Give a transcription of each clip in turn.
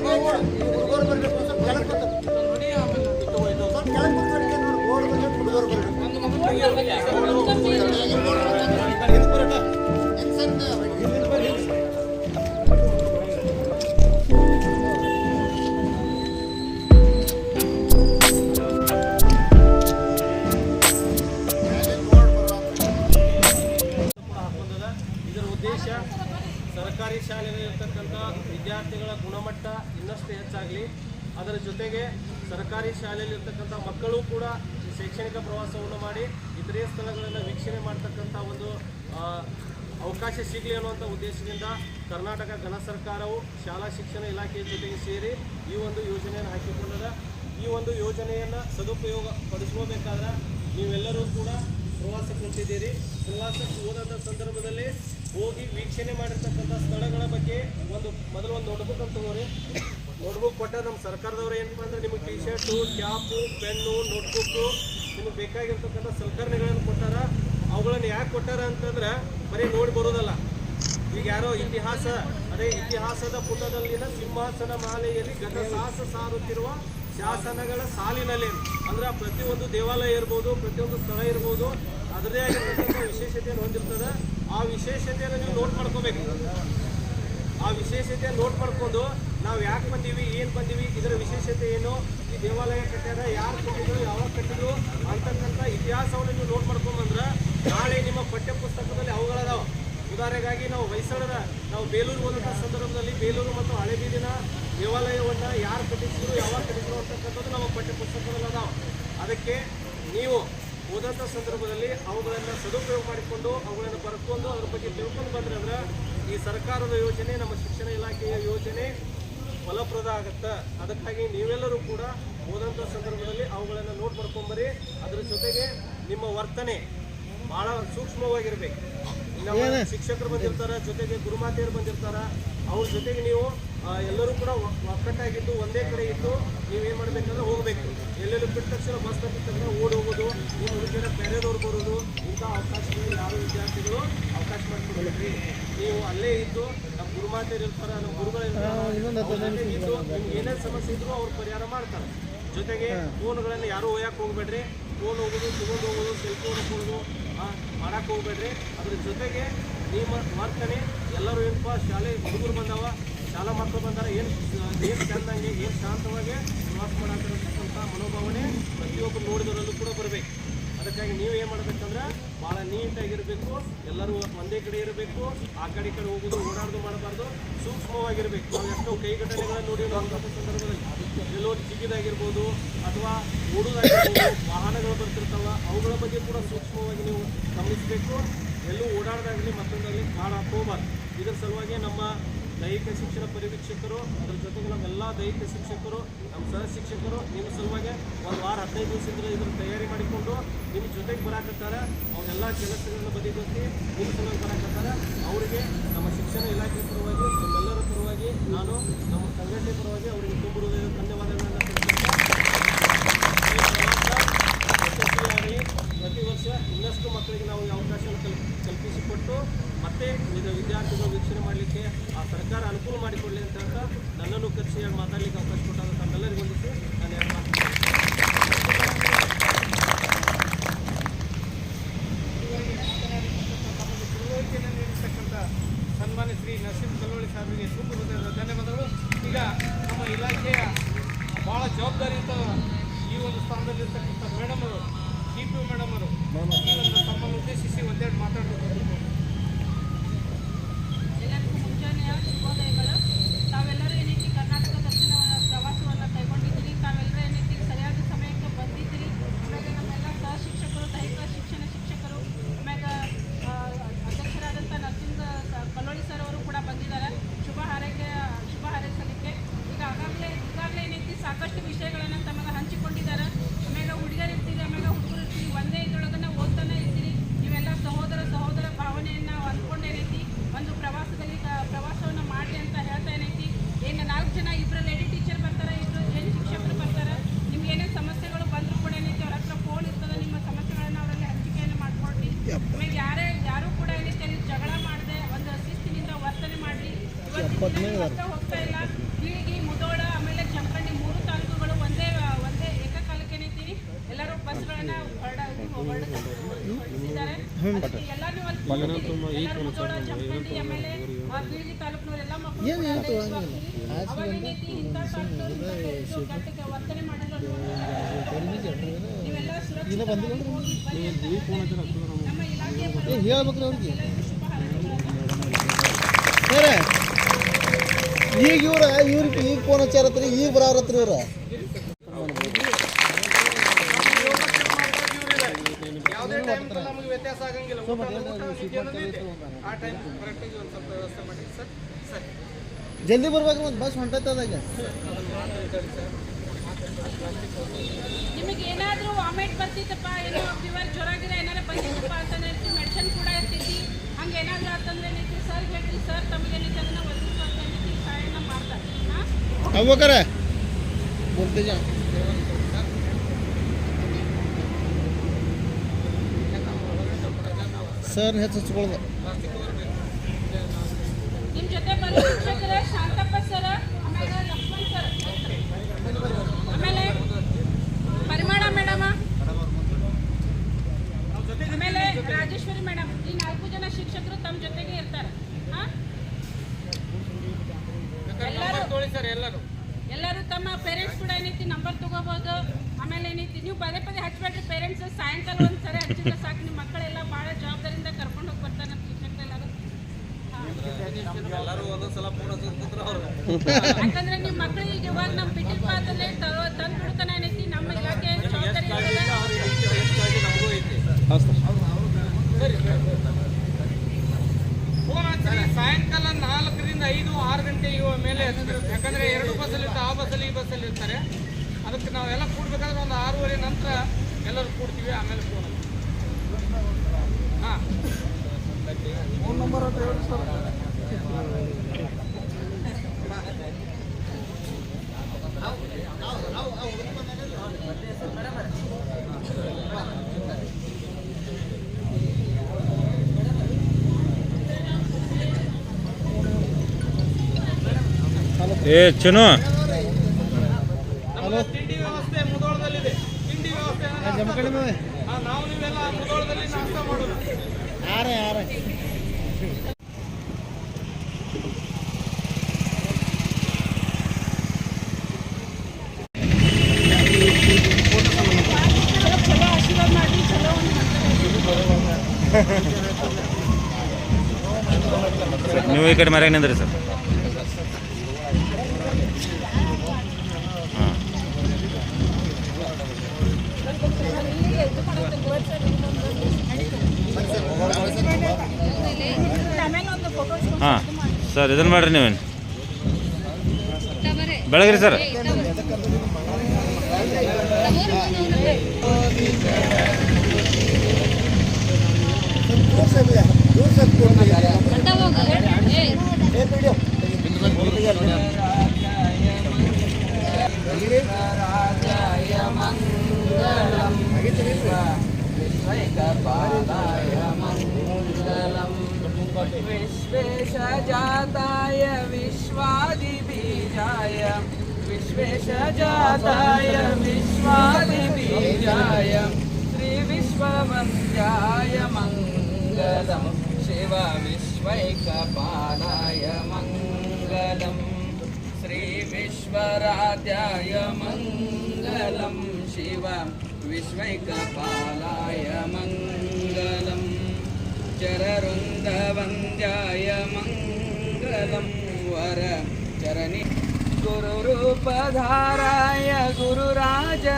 ಹುಡುಗರು ಬರ್ಬೇಕು ಸರ್ಕಾರಿ ಶಾಲೆಯಲ್ಲಿರ್ತಕ್ಕಂಥ ವಿದ್ಯಾರ್ಥಿಗಳ ಗುಣಮಟ್ಟ ಇನ್ನಷ್ಟು ಹೆಚ್ಚಾಗಲಿ. ಅದರ ಜೊತೆಗೆ ಸರ್ಕಾರಿ ಶಾಲೆಯಲ್ಲಿರ್ತಕ್ಕಂಥ ಮಕ್ಕಳು ಕೂಡ ಶೈಕ್ಷಣಿಕ ಪ್ರವಾಸವನ್ನು ಮಾಡಿ ಇತರೆ ಸ್ಥಳಗಳನ್ನು ವೀಕ್ಷಣೆ ಮಾಡ್ತಕ್ಕಂಥ ಒಂದು ಅವಕಾಶ ಸಿಗಲಿ ಅನ್ನುವಂಥ ಉದ್ದೇಶದಿಂದ ಕರ್ನಾಟಕ ಘನ ಸರ್ಕಾರವು ಶಾಲಾ ಶಿಕ್ಷಣ ಇಲಾಖೆಯ ಜೊತೆಗೆ ಸೇರಿ ಈ ಒಂದು ಯೋಜನೆಯನ್ನು ಹಾಕಿಕೊಂಡದ. ಈ ಒಂದು ಯೋಜನೆಯನ್ನು ಸದುಪಯೋಗ ಪಡಿಸ್ಕೋಬೇಕಾದ್ರೆ ನೀವೆಲ್ಲರೂ ಕೂಡ ಪ್ರವಾಸಕ್ಕೆ ಹೊಂಟಿದ್ದೀರಿ ಪ್ರವಾಸಕ್ಕೆ ಹೋದಂಥ ಸಂದರ್ಭದಲ್ಲಿ ಹೋಗಿ ವೀಕ್ಷಣೆ ಮಾಡಿರ್ತಕ್ಕಂಥ ಸ್ಥಳಗಳ ಬಗ್ಗೆ ಒಂದು ಮೊದಲು ಒಂದು ನೋಟ್ಬುಕ್ ಅಂತ ತಗೋರಿ. ನೋಟ್ಬುಕ್ ಕೊಟ್ಟ ನಮ್ಮ ಸರ್ಕಾರದವ್ರು ಏನಪ್ಪ ಅಂದರೆ ನಿಮಗೆ T shirt cap pen notebook ನಿಮಗೆ ಬೇಕಾಗಿರ್ತಕ್ಕಂಥ ಸಲಕರಣೆಗಳನ್ನು ಕೊಟ್ಟಾರ. ಅವುಗಳನ್ನು ಯಾಕೆ ಕೊಟ್ಟಾರ ಅಂತಂದ್ರೆ ಬರೀ ನೋಡಿ ಬರೋದಲ್ಲ. ಈಗ ಯಾರೋ ಇತಿಹಾಸ, ಅದೇ ಇತಿಹಾಸದ ಪುಟದಲ್ಲಿನ ಸಿಂಹಾಸನ ಮಾಲೆಯಲ್ಲಿ ಗತ ಸಾಹಸ ಸಾರುತ್ತಿರುವ ಶಾಸನಗಳ ಸಾಲಿನಲ್ಲಿ ಅಂದ್ರೆ ಪ್ರತಿಯೊಂದು ದೇವಾಲಯ ಇರ್ಬೋದು, ಪ್ರತಿಯೊಂದು ಸ್ಥಳ ಇರ್ಬೋದು, ಅದರದೇ ಆಗಿರ್ತಕ್ಕಂಥ ವಿಶೇಷತೆಯನ್ನು ಹೊಂದಿರ್ತದೆ. ಆ ವಿಶೇಷತೆಯನ್ನು ನೀವು ನೋಟ್ ಮಾಡ್ಕೋಬೇಕು. ಆ ವಿಶೇಷತೆಯನ್ನು ನೋಟ್ ಮಾಡ್ಕೊಂಡು ನಾವು ಯಾಕೆ ಬಂದೀವಿ, ಏನು ಬಂದೀವಿ, ಇದರ ವಿಶೇಷತೆ ಏನು, ಈ ದೇವಾಲಯ ಕಟ್ಟ್ಯಾರ ಯಾರು ಕಟ್ಟಿದ್ರು, ಯಾವಾಗ ಕಟ್ಟಿದ್ರು ಅಂತಕ್ಕಂಥ ಇತಿಹಾಸವನ್ನು ನೀವು ನೋಟ್ ಮಾಡ್ಕೊಂಬಂದ್ರೆ ನಾಳೆ ನಿಮ್ಮ ಪಠ್ಯ ಪುಸ್ತಕದಲ್ಲಿ ಅವುಗಳದಾವ. ಉದಾಹರಣೆಗಾಗಿ ನಾವು ಹೊಯ್ಸಳರ, ನಾವು ಬೇಲೂರು ಹೋದಂಥ ಸಂದರ್ಭದಲ್ಲಿ ಬೇಲೂರು ಮತ್ತು ಹಳೆಬೀದಿನ ದೇವಾಲಯವನ್ನು ಯಾರು ಕಟ್ಟಿಸಿದ್ರು, ಯಾವಾಗ ಕಟ್ಟಿದ್ರು ಅಂತಕ್ಕಂಥದ್ದು ನಮ್ಮ ಪಠ್ಯ ಪುಸ್ತಕದಲ್ಲಿ ಅದಾವ. ಅದಕ್ಕೆ ನೀವು ಹೋದಂಥ ಸಂದರ್ಭದಲ್ಲಿ ಅವುಗಳನ್ನು ಸದುಪಯೋಗ ಮಾಡಿಕೊಂಡು ಅವುಗಳನ್ನು ಬರ್ಕೊಂಡು ಅದ್ರ ಬಗ್ಗೆ ತಿಳ್ಕೊಂಡು ಬಂದ್ರೆ ಅಂದ್ರೆ ಈ ಸರ್ಕಾರದ ಯೋಜನೆ, ನಮ್ಮ ಶಿಕ್ಷಣ ಇಲಾಖೆಯ ಯೋಜನೆ ಫಲಪ್ರದ ಆಗತ್ತೆ. ಅದಕ್ಕಾಗಿ ನೀವೆಲ್ಲರೂ ಕೂಡ ಹೋದಂಥ ಸಂದರ್ಭದಲ್ಲಿ ಅವುಗಳನ್ನು ನೋಟ್ ಮಾಡ್ಕೊಂಬರಿ. ಅದ್ರ ಜೊತೆಗೆ ನಿಮ್ಮ ವರ್ತನೆ ಬಹಳ ಸೂಕ್ಷ್ಮವಾಗಿರ್ಬೇಕು. ಶಿಕ್ಷಕರು ಬಂದಿರ್ತಾರ ಜೊತೆಗೆ ಗುರುಮಾತೆಯರು ಬಂದಿರ್ತಾರ. ಅವ್ರ ಜೊತೆಗೆ ನೀವು ಎಲ್ಲರೂ ಕೂಡ ಒಕ್ಕಟ್ಟಾಗಿದ್ದು ಒಂದೇ ಕಡೆ ಇದ್ದು ನೀವೇನು ಮಾಡಬೇಕಂದ್ರೆ ಹೋಗಬೇಕು. ಎಲ್ಲೆಲ್ಲಿ ಬಿಟ್ಟ ತಕ್ಷಣ ಬಸ್ ತಪ್ಪಿದ ತಕ್ಷಣ ಓಡಿ ಹೋಗೋದು ನಿಮ್ಮ ಹುಡುಗಿಯರ ಬೇರೆದವ್ರು ಬರೋದು ಇಂಥ ಅವಕಾಶಗಳು ಯಾರು ವಿದ್ಯಾರ್ಥಿಗಳು ಅವಕಾಶ ಮಾಡಿಕೊಡ್ಬೇಕ್ರಿ ನೀವು ಅಲ್ಲೇ ಇದ್ದು ನಮ್ಮ ಗುರುಮಾತೆಯರು ಇರ್ತಾರ ನಮ್ಮ ಗುರುಗಳು ಇರ್ತಾರ ಇದ್ದು ನಿಮ್ಗೆ ಏನೇನು ಸಮಸ್ಯೆ ಇದ್ರು ಅವ್ರು ಪರಿಹಾರ ಮಾಡ್ತಾರೆ. ಜೊತೆಗೆ ಫೋನ್ಗಳನ್ನು ಯಾರು ಒಯ್ಯಕ್ಕೆ ಹೋಗ್ಬೇಡ್ರಿ. ಫೋನ್ ಹೋಗೋದು ತಗೊಂಡು ಹೋಗೋದು ಸೆಲ್ಫೋನ್ ಹೋಗೋದು ಮಾಡಕ್ಕೆ ಹೋಗ್ಬೇಡ್ರಿ. ಅದ್ರ ಜೊತೆಗೆ ನಿಮ್ಮ ಮಾಡ್ತಾನೆ ಎಲ್ಲರೂ ಏನಪ್ಪ ಶಾಲೆ ಹುಡುಗರು ಬಂದವ, ಶಾಲಾ ಮಕ್ಕಳು ಬಂದಾರ, ಏನು ಏನು ಚೆಂದಂಗೆ, ಏನು ಶಾಂತವಾಗಿ ಪ್ರವಾಸ ಮಾಡತಕ್ಕಂಥ ಮನೋಭಾವನೆ ಪ್ರತಿಯೊಬ್ಬರು ನೋಡಿದವರಲ್ಲೂ ಕೂಡ ಬರಬೇಕು. ಅದಕ್ಕಾಗಿ ನೀವು ಏನು ಮಾಡ್ಬೇಕಂದ್ರೆ ಭಾಳ ನೀಟಾಗಿರಬೇಕು, ಎಲ್ಲರೂ ಒಂದೇ ಕಡೆ ಇರಬೇಕು, ಆ ಕಡೆ ಈ ಕಡೆ ಹೋಗೋದು, ಓಡಾಡೋದು ಮಾಡಬಾರ್ದು, ಸೂಕ್ಷ್ಮವಾಗಿರಬೇಕು. ನಾವು ಎಷ್ಟೋ ಕೈ ಘಟನೆಗಳನ್ನು ನೋಡಿ ಸಂದರ್ಭದಲ್ಲಿ. ಎಲ್ಲೋ ಚಿಗಿದಾಗಿರ್ಬೋದು ಅಥವಾ ಓಡೋದಾಗಿರ್ಬೋದು, ವಾಹನಗಳು ಬರ್ತಿರ್ತಾವ, ಅವುಗಳ ಬಗ್ಗೆ ಕೂಡ ಸೂಕ್ಷ್ಮವಾಗಿ ನೀವು ಗಮನಿಸಬೇಕು. ಎಲ್ಲೂ ಓಡಾಡ್ದಾಗಲಿ ಮತ್ತೊಂದಾಗಲಿ ಕಾಡ ಹಾಕೋಬಾರ್ದು ಇದರ ಸಲುವಾಗಿ ನಮ್ಮ ದೈಹಿಕ ಶಿಕ್ಷಣ ಪರಿವೀಕ್ಷಕರು ಅದ್ರ ಜೊತೆಗೆ ನಮ್ಮೆಲ್ಲ ದೈಹಿಕ ಶಿಕ್ಷಕರು, ನಮ್ಮ ಸಹ ಶಿಕ್ಷಕರು, ನಿಮ್ಮ ಸಲುವಾಗಿ ಒಂದು ವಾರ ಹದಿನೈದು ದಿವಸದಿಂದ ಇದನ್ನು ತಯಾರಿ ಮಾಡಿಕೊಂಡು ನಿಮ್ಮ ಜೊತೆಗೆ ಬರಾಕತ್ತಾರೆ. ಅವರೆಲ್ಲ ಕೆಲಸಗಳನ್ನ ಬದಿಗೊತ್ತಿ ನಿಮ್ಮ ಸಲುವಾಗಿ ಬರಾಕತ್ತಾರೆ. ಅವರಿಗೆ ನಮ್ಮ ಶಿಕ್ಷಣ ಇಲಾಖೆ ಪರವಾಗಿ, ನಮ್ಮೆಲ್ಲರ ಪರವಾಗಿ, ನಾನು ನಮ್ಮ ಸಂಘಟನೆ ಪರವಾಗಿ ಅವರಿಗೆ ತುಂಬ ಹೃದಯದ ಧನ್ಯವಾದಗಳನ್ನು ಯಶಸ್ವಿಯಾಗಿ ಪ್ರತಿ ವರ್ಷ ಇನ್ನಷ್ಟು ಮಕ್ಕಳಿಗೆ ನಾವು ಈ ಅವಕಾಶವನ್ನು ಕಲ್ ಕಲ್ಪಿಸಿಕೊಟ್ಟು ಮತ್ತೆ ಇದು ವಿದ್ಯಾರ್ಥಿಗಳು ವೀಕ್ಷಣೆ ಮಾಡಲಿಕ್ಕೆ ಆ ಸರ್ಕಾರ ಅನುಕೂಲ ಮಾಡಿಕೊಡಲಿ ಅಂತ ಹೇಳ್ತಾ ನನ್ನನ್ನು ಕರೆಸಿಯಾಗಿ ಮಾತಾಡಲಿಕ್ಕೆ ಅವಕಾಶ ಕೊಟ್ಟಾಗ ತಮ್ಮೆಲ್ಲರಿಗೂ ವಂದಿಸಿ ನಾನು ಎರಡು ಮಾತು ತಿಳುವಳಿಕೆಯನ್ನು ನೀಡಿರ್ತಕ್ಕಂಥ ಸನ್ಮಾನ್ಯ ಶ್ರೀ ನರಸಿಂಹ ಕಲ್ಲೋಳಿ ಸಾಹೇಬರಿಗೆ ತುಂಬ ಹೃದಯದ ಧನ್ಯವಾದಗಳು ಈಗ ನಮ್ಮ ಇಲಾಖೆಯ ಭಾಳ ಜವಾಬ್ದಾರಿಯುತ ಈ ಒಂದು ಸ್ಥಾನದಲ್ಲಿರ್ತಕ್ಕಂಥ ಮೇಡಮ್ ಅವರು ಡಿ ಪಿ ಮೇಡಮ್ ಅವರು ಈ ಒಂದು ತಮ್ಮನ್ನು ಉದ್ದೇಶಿಸಿ ಒಂದೆರಡು ಮಾತಾಡಬೇಕು ಎಲ್ಲರಿಗೂ ಮುಂಜಾನೆಯ ಶುಭೋದಯಗಳು ತಾವೆಲ್ಲರೂ ಏನೈತಿ ಕರ್ನಾಟಕ ದರ್ಶನ ಪ್ರವಾಸವನ್ನು ಕೈಗೊಂಡಿದ್ದೀರಿ ತಾವೆಲ್ಲರೂ ಏನೈತಿ ಸರಿಯಾದ ಸಮಯಕ್ಕೆ ಬಂದಿದ್ದೀರಿ ಆಮೇಲೆ ನಮ್ಮೆಲ್ಲ ಸಹ ಶಿಕ್ಷಕರು ದೈಹಿಕ ಶಿಕ್ಷಣ ಶಿಕ್ಷಕರು ಆಮೇಲೆ ಆ, ಅಧ್ಯಕ್ಷರಾದಂಥ ನರಸಿಂಹ ಸ- ಕಲ್ಲೋಳಿ ಸರ್ ಅವರು ಕೂಡ ಬಂದಿದ್ದಾರೆ ಶುಭ ಹಾರೈಕೆ ಶುಭ ಹಾರೈಸಲಿಕ್ಕೆ ಈಗ ಆಗಾಗಲೇ ಈಗಾಗಲೇ ಏನೈತಿ ಸಾಕಷ್ಟು ವಿಷಯಗಳನ್ನು ತಮಗೆ ಹಂಚಿಕೊಂಡಿದ್ದಾರೆ ಆಮೇಲೆ ಹುಡುಗರು ಇರ್ತೀರಿ ಆಮೇಲೆ ಹುಡುಗರು ಇರ್ತೀರಿ ಒಂದೇ ಇದ್ರೊಳಗನ ಓದ್ತಾನೆ ಇರ್ತೀರಿ ನೀವೆಲ್ಲ ಸಹೋದರ ಸಹೋದರ ಭಾವನೆಯನ್ನು ಅಂದ್ಕೊಂಡು ಏನೈತಿ ಒಂದು ಪ್ರವಾಸದಲ್ಲಿ ಕ- ಪ್ರವಾಸವನ್ನು ಮಾಡಿ ಅಂತ ಹೇಳ್ತಾ ಏನೈತಿ ಏನು ನಾಲ್ಕು ಜನ ಇಬ್ಬರು ಲೇಡಿ ಟೀಚರ್ ಬರ್ತಾರೆ ಇಬ್ಬರು ಜೆಂಟ್ ಶಿಕ್ಷಕರು ಬರ್ತಾರೆ ನಿಮ್ಗೆ ಏನೇ ಸಮಸ್ಯೆಗಳು ಬಂದರೂ ಕೂಡ ಏನೈತಿ ಅವ್ರ ಹತ್ರ ಫೋನ್ ಇರ್ತದೆ ನಿಮ್ಮ ಸಮಸ್ಯೆಗಳನ್ನು ಅವರಲ್ಲಿ ಹಂಚಿಕೆಯನ್ನು ಮಾಡ್ಕೊಳ್ರಿ ಆಮೇಲೆ ಯಾರೇ ಯಾರೂ ಕೂಡ ಏನೈತಿ ಅಲ್ಲಿ ಜಗಳ ಮಾಡದೆ ಒಂದು ಶಿಸ್ತಿನಿಂದ ವರ್ತನೆ ಮಾಡ್ರಿ ಇವತ್ತಿನ ದಿನ ನೀವು ಅಷ್ಟೇ ಹೋಗ್ತಾ ಇಲ್ಲ ಪೀಳಿಗೆ ಮುದೋಳ ವರ್ಡ್ ಇದ್ದಾರೆ ಅದಕ್ಕೆ ಎಲ್ಲಾನು ಅಲ್ಲಿ ಕೊಟ್ಟಿದ್ದೀವಿ. ಎಲ್ಲರೂ ಮುಧೋಳ, ಜಮಖಂಡಿ, ಆಮೇಲೆ ಆ ಬೀಳ್ಗಿ ತಾಲೂಕ್ನವರೆಲ್ಲ ಮಕ್ಕಳು ಕೂಡ ದೇಶಭಕ್ತಿ. ಅವಾಗ ಏನೈತಿ ಇಂಥ ಕಾಲಕ್ಕೆ ಇಂಥ ಇದು ಕೆಟ್ಟ ವರ್ತನೆ ಮಾಡಿಲ್ಲ ನೀವೆಲ್ಲ ಸುರಕ್ಷಿತವಾಗಿ ಹೋಗಿ ಬನ್ನಿ. ಈಗ ಇವ್ರ ಇವ್ರಿಗೆ ಈಗ ಫೋನ್ ಹಚ್ಚಾರತ್ರಿ ಈಗ ಬರಾರತ್ರಿ ಇವ್ರ ಯಾವುದೇ ಟೈಮ್ ನಮಗೆ ವ್ಯತ್ಯಾಸ ಆಗಂಗಿಲ್ಲ. ಆ ಟೈಮ್ ಕರೆಕ್ಟಾಗಿ ಒಂದು ಸ್ವಲ್ಪ ವ್ಯವಸ್ಥೆ ಮಾಡಿ. ಸರ್ ಸರಿ. ಜಲ್ದಿ ಬರ್ಬೇಕು ಒಂದು ಬಸ್ ಹೊಂಟತ್ತದಾಗ ನಿಮಗೆ ಏನಾದರೂ ವಾಮಿಟ್ ಬರ್ತಿತ್ತಪ್ಪ ಏನೋ ಫೀವರ್ ಜ್ವರ ಗಿರ ಏನಾರ ಬಂದಿತ್ತಪ್ಪ ಅಂತಂದ್ರೆ ಮೆಡಿಸಿನ್ ಕೂಡ ಇರ್ತೈತಿ ಹಂಗೆ ಏನಾದರೂ ಆತಂದ್ರೆ ಏನೈತಿ ಸರ್ ಹೇಳ್ರಿ ಸರ್ ತಮಗೆ ಏನೈತಿ ಅದನ್ನ ಒದಗಿಸುವಂತ ಏನೈತಿ ಸಹಾಯನ ಮಾಡ್ತಾರೆ. ಹಾಂ? ಸರ್ ಹೆಚ್ಚು ಹಚ್ಕೊಳ್ದು ನಿಮ್ಮ ಜೊತೆ ಬಂದ ಶಾಂತಪ್ಪ ಸರ್, ಆಮೇಲೆ ಲಕ್ಷ್ಮಣ್ ಸರ್. ಆಮೇಲೆ ಪರಿಮಾಣ ಮೇಡಮ. ಆಮೇಲೆ ರಾಜೇಶ್ವರಿ ಮೇಡಮ್ ಈ ನಾಲ್ಕು ಜನ ಶಿಕ್ಷಕರು ತಮ್ಮ ಜೊತೆಗೆ ಇರ್ತಾರೆ. ಎಲ್ಲರೂ ಎಲ್ಲರೂ ತಮ್ಮ ಪೇರೆಂಟ್ಸ್ ಕೂಡ ಏನೈತಿ ನಂಬರ್ ತಗೋಬಹುದು ಆಮೇಲೆ ಏನೈತಿ, ನೀವು ಪದೇ ಪದೇ ಹಚ್ಬೇಡ್ರಿ ಪೇರೆಂಟ್ಸ್ ಸಾಯಂಕಾಲ ಒಂದು ಸರಿ ಹಚ್ಚಿದ್ರೆ ಸಾಕು ನಿಮ್ಮ ಮಕ್ಕಳೆಲ್ಲ ಭಾಳ ಜವಾಬ್ದಾರಿಯಿಂದ ಕರ್ಕೊಂಡು ಹೋಗಿ ಬರ್ತಾರೆ ನಮ್ಮ ಶಿಕ್ಷಕರೆಲ್ಲರೂ ಎಲ್ಲರೂ ಒಂದೊಂದ್ಸಲ ಫೋನ್ ಹಚ್ಚಿದ್ರೆ ಅವರು. ಯಾಕಂದ್ರೆ ನಿಮ್ಮ ಮಕ್ಕಳಿಗೆ ಇವಾಗ ನಮ್ಮ ತಂದು ಬಿಡ್ತಾನೆ ಏನೈತಿ ನಮ್ಮ ಇಲಾಖೆ ಜವಾಬ್ದಾರಿ ಇರ್ತದೆ. ನಮಗೂ ಐತಿ. ಫೋನ್ ಹಚ್ಚಿರಿ. ಸಾಯಂಕಾಲ ನಾಲ್ಕರಿಂದ ಐದು ಆರು ಗಂಟೆ ಇವ ಮೇಲೆ ಯಾಕಂದ್ರೆ ಎರಡು ಬಸ್ಸಲ್ಲಿ ಇರ್ತಾರೆ ಆ ಬಸ್ಸಲ್ಲಿ ಈ ಬಸ್ಸಲ್ಲಿ ಇರ್ತಾರೆ. ಅದಕ್ಕೆ ನಾವೆಲ್ಲ ಕೂಡ್ಬೇಕಾದ್ರೆ ಒಂದು ಆರೂವರೆ ನಂತರ ಎಲ್ಲರೂ ಕೂಡ್ತೀವಿ ಆಮೇಲೆ ಫೋನ್ ಹಾಂ. ಏ ಚನು ನಮ್ಮ ತಿಂಡಿ ವ್ಯವಸ್ಥೆ ಮುದೋಳದಲ್ಲಿದೆ ತಿಂಡಿ ವ್ಯವಸ್ಥೆ ಜಮಖಂಡಿ ಮೇಲೆ ಹಾ, ನಾವು ನೀವೆಲ್ಲ ಮುದೋಳದಲ್ಲಿ ನಾಷ್ಟ ಮಾಡೋದು ಯಾರ ಯಾರ ಚಲೋ ಆಶೀರ್ವಾದ ಮಾಡಿ ಚಲೋ ಒಂದು ನೀವು ಈ ಕಡೆ ಮರ್ಯಾಗ ನಿಂದ್ರಿ ಸರ್. ಹಾಂ. ಸರ್ ಇದನ್ನು ಸರ್ ನೀವೇನು? ಬೆಳಗ್ರಿ ಸರ್. రాజాయ మంగళం విశ్వైకపాలాయ మంగళం విశ్వేశజాతాయ విశ్వాదిబీజాయ. విశ్వేశజాతాయ విశ్వాదిబీజాయ. శ్రీ విశ్వవంత్యాయ మంగళం. శివ విశ్వ श्रीविश्वराध्याय मङ्गलं शिव विश्वैकपालाय मङ्गलम् चररुन्दवन्द्याय मङ्गलं वर चरनि गुरुरूपधाराय गुरुराजराजाय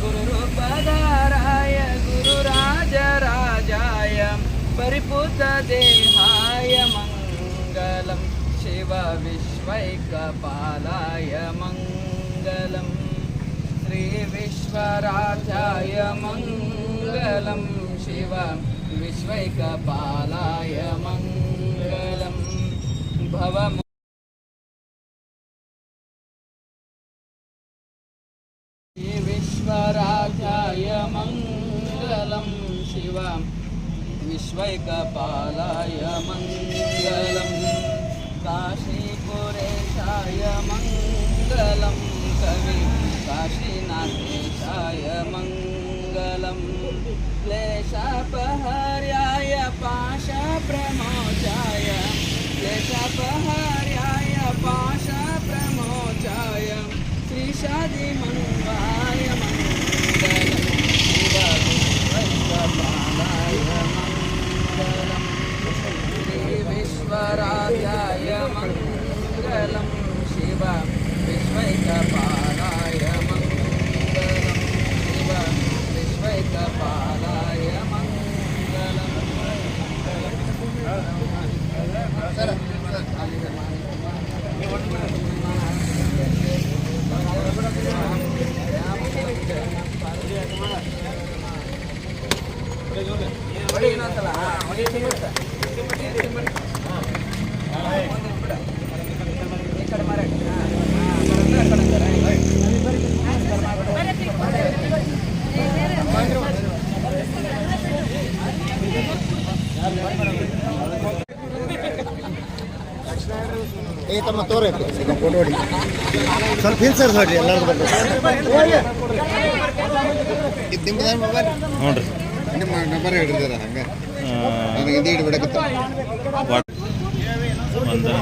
गुरुरूपधाराय गुरुराजराजाय परिपुतदेहाय मङ्गलं शिव विश्वैकपालाय मङ्गलम् श्रीविश्वराध्याय मङ्गलं। शिव विश्वैकपालाय मङ्गलं। भव विश्वराध्याय मङ्गलं। शिव विश्वैकपालाय मङ्गलं। काशीपुरेशाय मङ्गलं कवि काशीनाथेशाय मङ्गलम् मङ्गलं क्लेशापहार्याय पाशप्रमोचाय क्लेशापहार्याय पाशप्रमोचाय श्रीशादिमङ्गाय ಏ ತಮ್ಮ ತೋರಿ ಕೊಡೋಡಿ ಸ್ವಲ್ಪ ಹಿಂದೆ ಸರ್ ಹೊಡ್ರಿ ಎಲ್ಲರೂ ಇದು ನಿಮ್ದು ಮೊಬೈಲ್ ಹ್ಞೂ ರೀ ನಿಮ್ಮ ನಂಬರ್ ಹಿಡಿದಾರ ಹಂಗೆ ನನಗೆ ಇದು ಹಿಡ್ಬಿಡಕತ್ತ ಒಂದು